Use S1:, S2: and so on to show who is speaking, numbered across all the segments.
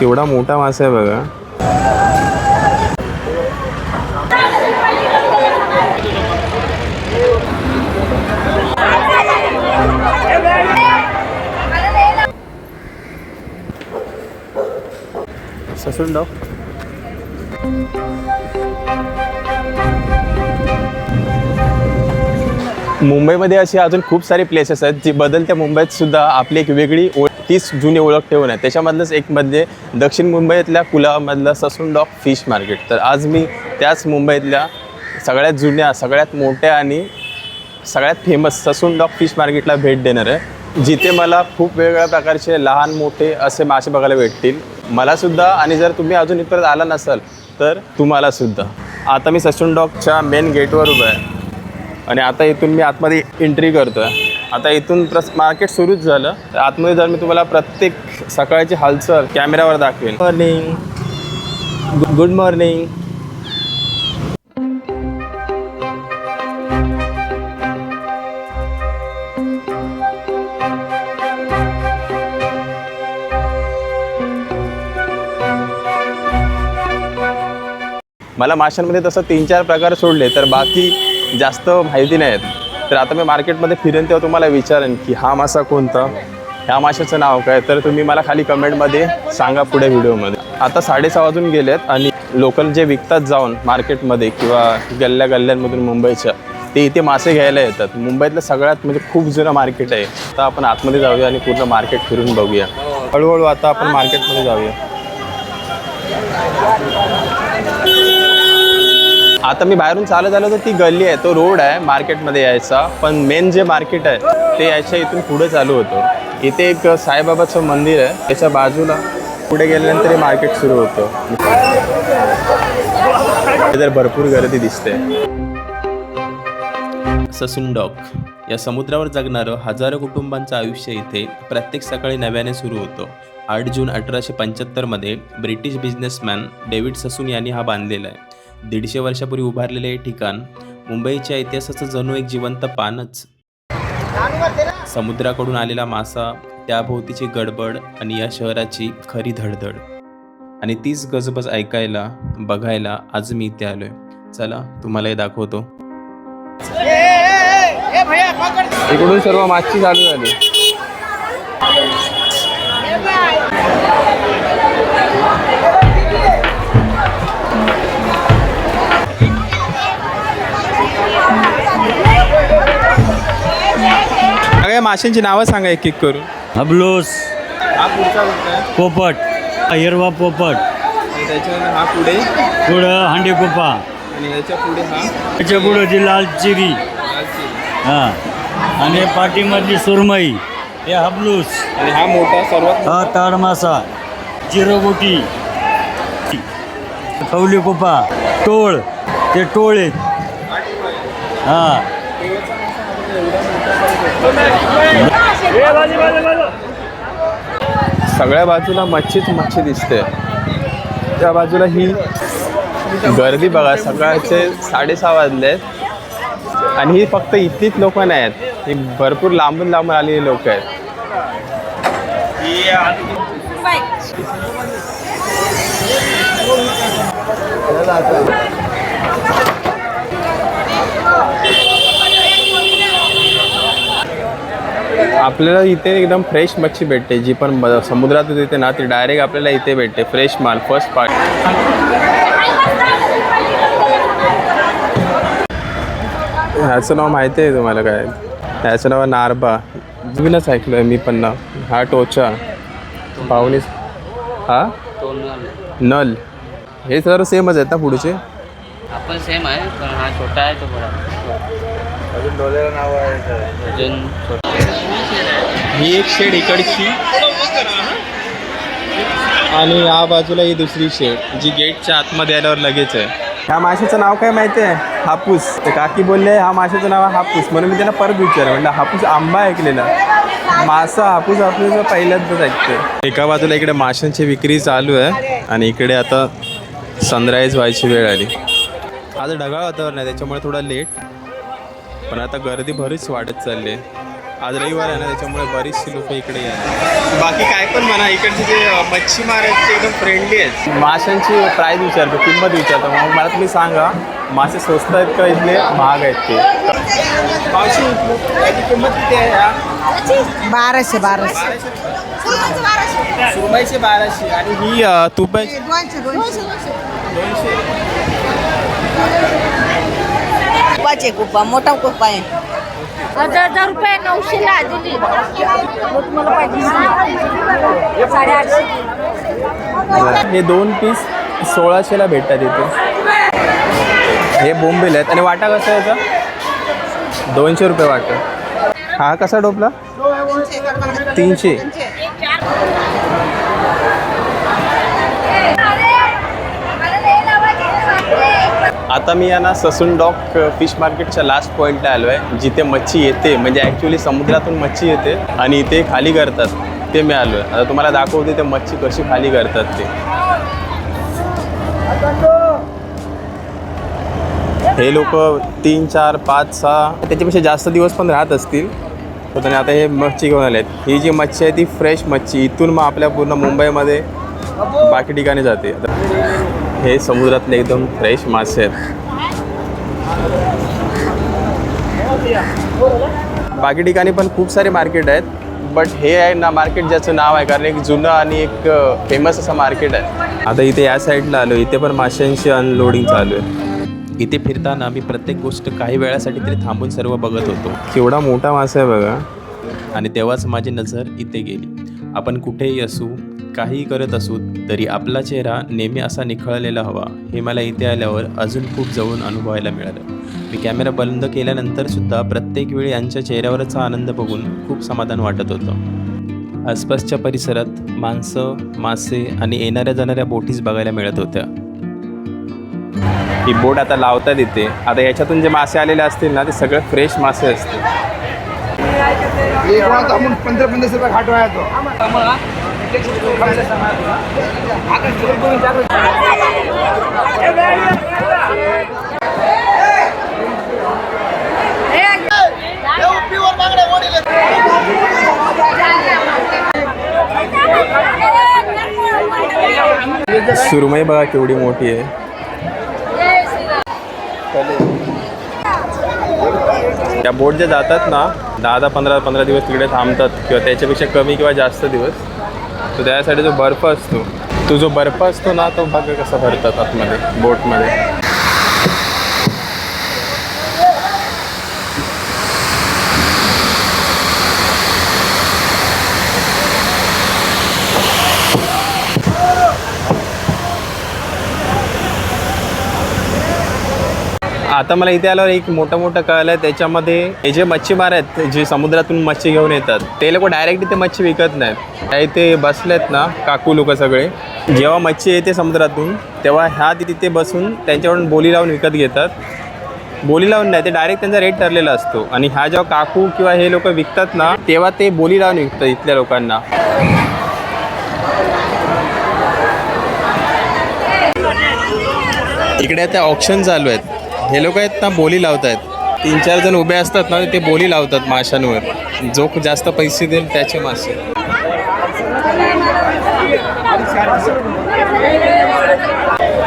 S1: केवढा मोठा मासा आहे बघा. ससून डाव. मुंबईमध्ये अशी अजून खूप सारे प्लेसेस आहेत जी बदलत्या मुंबईत सुद्धा आपली एक वेगळी ओळ तीच जुनी ओळख ठेवून आहे. त्याच्यामधलंच एक म्हणजे दक्षिण मुंबईतल्या कुलामधलं ससून डॉग फिश मार्केट. तर आज मी त्याच मुंबईतल्या सगळ्यात जुन्या सगळ्यात मोठ्या आणि सगळ्यात फेमस ससून डॉग फिश मार्केटला भेट देणार आहे. जिथे मला खूप वेगवेगळ्या प्रकारचे लहान मोठे असे मासे बघायला भेटतील. मलासुद्धा आणि जर तुम्ही अजून इथपर्यंत आला नसाल तर तुम्हालासुद्धा आता मी ससून डॉगच्या मेन गेटवर उभं आहे. आणि आता इथून मी आतमध्ये एंट्री करतो आहे आता इथून प्रस मार्केट सुरूच झालं. तर आतमध्ये जर मी तुम्हाला प्रत्येक सकाळची हालचाल कॅमेऱ्यावर दाखवेन. मॉर्निंग गुड मॉर्निंग मला माशांमध्ये तसं तीन चार प्रकार सोडले तर बाकी जास्त माहिती नाहीत. तर आता मी मार्केटमध्ये फिरेन तेव्हा तुम्हाला विचारेन की हा मासा कोणता? ह्या माशाचं नाव काय? तर तुम्ही मला खाली कमेंटमध्ये सांगा पुढे व्हिडिओमध्ये. आता साडेसहा वाजून गेलेत आणि लोकल जे विकतात जाऊन मार्केटमध्ये किंवा गल्ल्या गल्ल्यांमधून मुंबईच्या ते इथे मासे घ्यायला येतात. मुंबईतलं सगळ्यात म्हणजे खूप जुनं मार्केट आहे. आता आपण आतमध्ये जाऊया आणि पूर्ण मार्केट फिरून बघूया. हळूहळू आता आपण मार्केटमध्ये जाऊया. आता मी बाहेरून चालत आलो तर ती गल्ली आहे तो रोड आहे मार्केटमध्ये यायचा. पण मेन जे मार्केट आहे ते यायच्या इथून पुढे चालू होतं. इथे एक साईबाबाचं मंदिर आहे त्याच्या बाजूला पुढे गेल्यानंतर हे मार्केट सुरू होतं. तर भरपूर गर्दी दिसते. ससून डॉक या समुद्रावर जगणारं हजारो कुटुंबांचं आयुष्य इथे प्रत्येक सकाळी नव्याने सुरू होतं. आठ जून अठराशे पंच्याहत्तरमध्ये ब्रिटिश बिझनेसमॅन डेव्हिड ससून यांनी हा बांधलेला आहे. दीडशे वर्षापूर्वी उभारलेले हे ठिकाण मुंबईच्या इतिहासाचं जणू एक जिवंत पानच. समुद्राकडून आलेला मासा त्याभोवतीची गडबड आणि या शहराची खरी धडधड. आणि तीच गजबज ऐकायला बघायला आज मी इथे आलोय. चला तुम्हाला हे दाखवतो. इकडून सर्व मागची चालू झाली. सगळ्या माशांची नावं सांगा एक एक करून.
S2: हबलोस
S1: हा पुढचा कोणता आहे?
S2: पोपट. हिरवा पोपट.
S1: आणि त्याच्यानंतर हा पुढे.
S2: पुढं हांडीकुपा
S1: आणि याच्यापुढे हा.
S2: त्याच्या पुढं ती लाल चिरी. हां. आणि पाठीमधली सुरमई. हे हबलूस
S1: आणि हा मोठा सर्वात
S2: हा ताड मासा. चिरोगोटी खवली कुपा. टोळ. ते टोळे. हां.
S1: सगळ्या बाजूला मच्छीच मच्छी दिसते. त्या बाजूला ही गर्दी बघा सकाळचे साडेसहा वाजले. आहेत आणि ही फक्त इतकीच लोक नाही आहेत. ही भरपूर लांबून लांबून आलेली लोक आहेत. आपल्याला इथे एकदम फ्रेश मच्छी भेटते जी पण समुद्रात येते ना ती डायरेक्ट आपल्याला इथे भेटते फ्रेश माल फर्स्ट पार्ट ह्याचं नाव माहिती आहे तुम्हाला काय? ह्याचं नाव आहे नारबा. जुनच ऐकलं आहे मी पण नाव. हा टोचा. पाहुणीस हा? नल. हे सर्व सेमच आहेत ना पुढचे?
S3: आपण सेम आहे पण हा छोटा आहे तो बडा अजून छोटा.
S1: ही एक शेड इकडची. आणि या बाजूला ही दुसरी शेड जी गेटच्या आतमध्ये आल्यावर लगेच आहे. ह्या माशाचं नाव काय माहिती आहे? हापूस. तर काकी बोलले हा माशाचं नाव आहे हापूस. म्हणून मी त्यांना परत विचारलं. म्हणलं हापूस आंबा ऐकलेला. मासा हापूस हापूस पहिल्यांदाच ऐकते एका बाजूला इकडे माशांची विक्री चालू आहे आणि इकडे आता सनराईज व्हायची वेळ आली. आज ढगाळ वातावरण आहे त्याच्यामुळे थोडा लेट पण आता गर्दी बरीच वाढत चालली आहे. आज रविवार आहे ना त्याच्यामुळे बरीचशी लोक इकडे येतात बाकी काय पण म्हणा इकडचे जे मच्छीमार आहेत ते एकदम फ्रेंडली आहेत. माशांची प्राईस विचारतो किंमत विचारतो. मग मला तुम्ही सांगा मासे स्वस्त आहेत का इथले? महाग आहेत ते. मावशी याची किंमत किती आहे या
S4: बाराशे बाराशे.
S1: सुरमईचे बाराशे. आणि ही
S4: दोनशे दोनशे.
S1: दोनशे
S4: कुपाचे कुपा मोठा कुपा आहे.
S5: हजार हजार रुपये नऊशेला दिली. तुम्हाला पाहिजे साडेआठशे.
S1: हे दोन पीस सोळाशेला भेटतात इथे. हे बोंबील आहेत. आणि वाटा कसा याचा? दोनशे रुपये वाटा. हा कसा डोपला तीनशे. आता मी या ना ससून डॉक फिश मार्केटच्या लास्ट पॉईंटला आलो आहे जिथे मच्छी येते म्हणजे ॲक्च्युली समुद्रातून मच्छी येते आणि इथे खाली करतात ते मी आलो आहे आता तुम्हाला दाखवते ते मच्छी कशी खाली करतात ते. हे लोक तीन चार पाच सहा त्याच्यापेक्षा जास्त दिवस पण राहत असतील. तर आता हे मच्छी घेऊन आले आहेत ही जी मच्छी आहे ती फ्रेश मच्छी. इथून मग आपल्या पूर्ण मुंबईमध्ये बाकी ठिकाणी जाते. हे समुद्रातले एकदम फ्रेश मासे आहेत. बाकी ठिकाणी पण खूप सारे मार्केट आहेत. बट हे आहे ना मार्केट ज्याचं नाव आहे कारण एक जुनं आणि एक फेमस असं मार्केट आहे. आता इथे या साईडला आलो इथे पण माशांची अनलोडिंग चालू आहे. इथे फिरताना मी प्रत्येक गोष्ट काही वेळासाठी तरी थांबून सर्व बघत होतो. केवढा मोठा मासा आहे बघा. आणि तेव्हाच माझी नजर इथे गेली. आपण कुठेही असू काहीही करत असू तरी आपला चेहरा नेहमी असा निखळलेला हवा हे मला इथे आल्यावर अजून खूप जवळून अनुभवायला मिळालं. मी कॅमेरा बंद केल्यानंतर सुद्धा प्रत्येक वेळी यांच्या चेहऱ्यावरचा आनंद बघून खूप समाधान वाटत होतं. आसपासच्या परिसरात माणसं मासे आणि येणाऱ्या जाणाऱ्या बोटीज बघायला मिळत होत्या. ही बोट आता लावता येते आता याच्यातून जे मासे आलेले असतील ना ते सगळे फ्रेश मासे असतील.
S6: पंधरा पंधरा रुपये
S1: सुरमई बघा केवढी मोठी आहे. त्या बोट जे जातात ना दहा दहा पंधरा पंधरा दिवस तिकडे थांबतात किंवा त्याच्यापेक्षा कमी किंवा जास्त दिवस. असतो. त्यासाठी जो बर्फ असतो तो जो बर्फ असतो ना तो भाग कसा भरतात आतमध्ये बोटमध्ये. आता मला इथे आल्यावर एक मोठं मोठं कळलं आहे त्याच्यामध्ये हे जे मच्छीमार आहेत जे समुद्रातून मच्छी घेऊन येतात ते लोक डायरेक्ट इथे मच्छी विकत नाहीत. त्या इथे बसलेत ना काकू लोक सगळे. जेव्हा मच्छी येते समुद्रातून तेव्हा ह्या तिथे बसून त्यांच्याकडून बोली लावून विकत घेतात. बोली लावून नाही ते डायरेक्ट त्यांचा रेट ठरलेला असतो. आणि ह्या जेव्हा काकू किंवा हे लोक विकतात ना तेव्हा ते बोली लावून विकतात इथल्या लोकांना. इकडे आता ऑप्शन चालू आहेत. हे लोक आहेत ना बोली लावत आहेत तीन चार जण उभे असतात ना ते बोली लावतात माशांवर. जो जास्त पैसे देईल त्याचे मासे.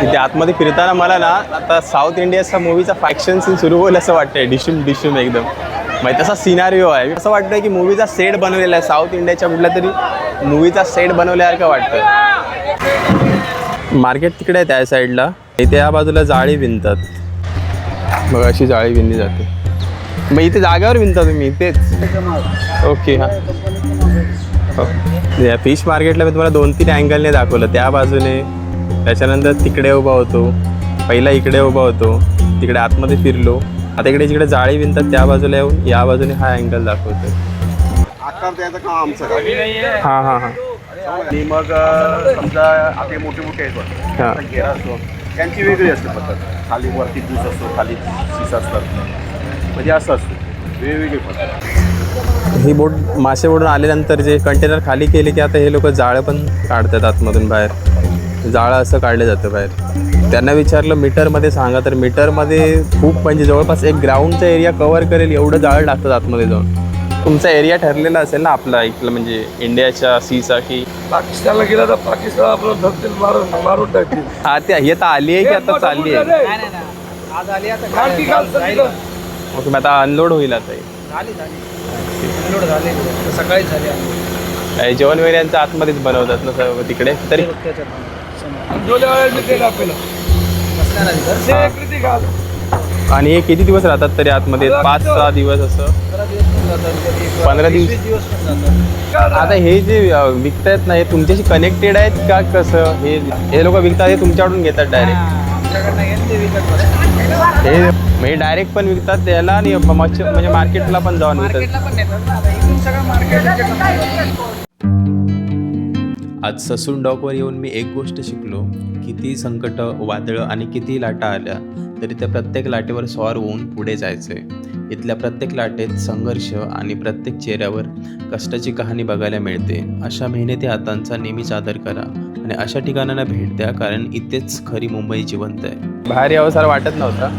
S1: इथे आतमध्ये फिरताना मला ना आता साऊथ इंडियाचा मूवीचा फॅक्शन सीन सुरू होईल असं वाटतंय. डिशूम डिशूम एकदम. म्हणजे तसा सिनारिओ आहे. असं वाटतंय की मूवीचा सेट बनवलेला आहे. साऊथ इंडियाच्या कुठल्या तरी मूवीचा सेट बनवल्यासारखं वाटतं मार्केट तिकडे आहे त्या साईडला इथे या बाजूला जाळी विणतात. मग अशी जाळी विणली जाते. मग इथे जागेवर विणता तुम्ही इथेच? ओके हां. हो. या फिश मार्केटला मी तुम्हाला दोन तीन अँगलने दाखवलं. त्या बाजूने त्याच्यानंतर तिकडे उभा होतो. पहिला इकडे उभा होतो. तिकडे आतमध्ये फिरलो. आता इकडे जिकडे जाळी विणतात त्या बाजूला येऊन या बाजूने हा अँगल दाखवतो
S6: आकार द्यायचं काम आमचं काम
S1: हां हां हां.
S6: आणि मग समजा आपले मोठे मोठे आहेत.
S1: हां.
S6: घेरा असतो. त्यांची वेगळी असते पद्धत. खाली वरती दूस असतो खाली सीस असतात. म्हणजे असं असतं. वेगवेगळी पद्धत.
S1: ही बोट मासे ओढून आल्यानंतर जे कंटेनर खाली केले की आता हे लोक जाळं पण काढतात आतमधून बाहेर. जाळं असं काढलं जातं बाहेर. त्यांना विचारलं मीटरमध्ये सांगा. तर मीटरमध्ये खूप म्हणजे जवळपास एक ग्राउंडचा एरिया कवर करेल एवढं जाळं टाकतात आतमध्ये जाऊन. तुमचा एरिया ठरलेला असेल ना आपला इथलं म्हणजे इंडियाच्या सीचा की?
S7: पाकिस्तानला गेला तर पाकिस्तान आपलं धरतील मारून मारून टाकतील.
S1: हा ते हे तर आली आहे की आता चालली आहे?
S7: सगळीकडं.
S1: ओके मग आता अनलोड होईल आता हे.
S8: सकाळी झाली.
S1: हे जेवण वगैरे यांचं आतमध्येच बनवतात ना सर्व तिकडे? तरी?
S7: डोल्यावाळ्यांनी केलं आपल्याला ते कृती घाल.
S1: आणि हे किती दिवस राहतात तरी आतमध्ये? पाच सहा दिवस असं? पंधरा दिवस. आता हे जे विकतायत ना हे तुमच्याशी कनेक्टेड आहेत का कसं? हे हे लोक विकतात हे तुमच्याकडून घेतात डायरेक्ट हे म्हणजे डायरेक्ट पण विकतात त्याला आणि मच्छी म्हणजे मार्केटला पण जाऊन विकतात. आज ससून डॉकवर येऊन मी एक गोष्ट शिकलो किती संकट वादळं आणि किती लाटा आल्या तरी त्या प्रत्येक लाटेवर स्वार होऊन पुढे जायचे. इथल्या प्रत्येक लाटेत संघर्ष आणि प्रत्येक चेहऱ्यावर कष्टाची कहाणी बघायला मिळते. अशा मेहनती हातांचा नेहमीच आदर करा आणि अशा ठिकाणांना भेट द्या कारण इथेच खरी मुंबई जिवंत आहे. बाहेर यावं वाटत नव्हतं.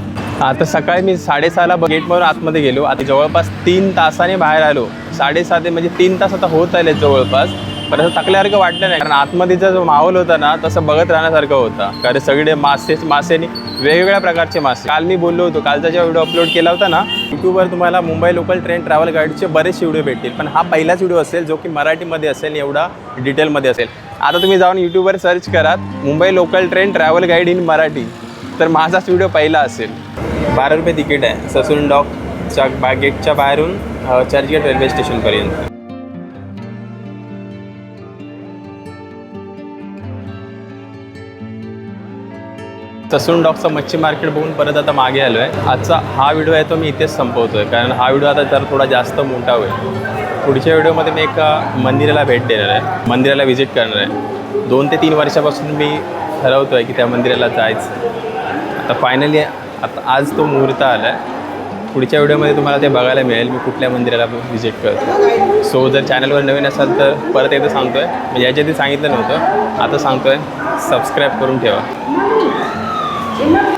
S1: आता सकाळी मी साडेसहाला गेटमधून आतमध्ये गेलो. आता जवळपास तीन तासाने बाहेर आलो. साडेसाते म्हणजे तीन तास आता होत आले जवळपास. पण असं तकल्यासारखं वाटलं नाही. कारण आतमध्येचा जो माहोल होता ना तसं बघत राहण्यासारखं होता. कारण सगळे मासे मासेनी वेगवेगळ्या प्रकारचे मासे. काल मी बोललो होतो कालचा जेव्हा व्हिडिओ अपलोड केला होता ना यूट्यूबवर तुम्हाला मुंबई लोकल ट्रेन ट्रॅव्हल गाईडचे बरेचसे व्हिडिओ भेटतील. पण हा पहिलाच व्हिडिओ असेल जो की मराठीमध्ये असेल एवढा डिटेलमध्ये असेल. आता तुम्ही जाऊन यूट्यूबवर सर्च करा Mumbai local train travel guide in Marathi. तर माझाच व्हिडिओ पहिला असेल. बारा रुपये तिकीट आहे. ससून डॉक च्या गेटच्या बाहेरून चर्चगेट रेल्वे स्टेशनपर्यंत ससून डॉकचं मच्छी मार्केट बघून परत आता मागे आलो आहे. आजचा हा व्हिडिओ आहे तो मी इथेच संपवतो आहे कारण हा व्हिडिओ आता जरा थोडा जास्त मोठा होईल. पुढच्या व्हिडिओमध्ये मी एका मंदिराला भेट देणार आहे. मंदिराला व्हिजिट करणार आहे. दोन ते तीन वर्षापासून मी ठरवतो आहे की त्या मंदिराला जायचं. आता फायनली आता आज तो मुहूर्त आला आहे पुढच्या व्हिडिओमध्ये तुम्हाला ते बघायला मिळेल. मी कुठल्या मंदिराला व्हिजिट करतो सो जर चॅनलवर नवीन असाल तर परत एकदा सांगतो आहे म्हणजे याच्या आधी सांगितलं नव्हतं. आता सांगतो आहे सबस्क्राईब करून ठेवा. என்ன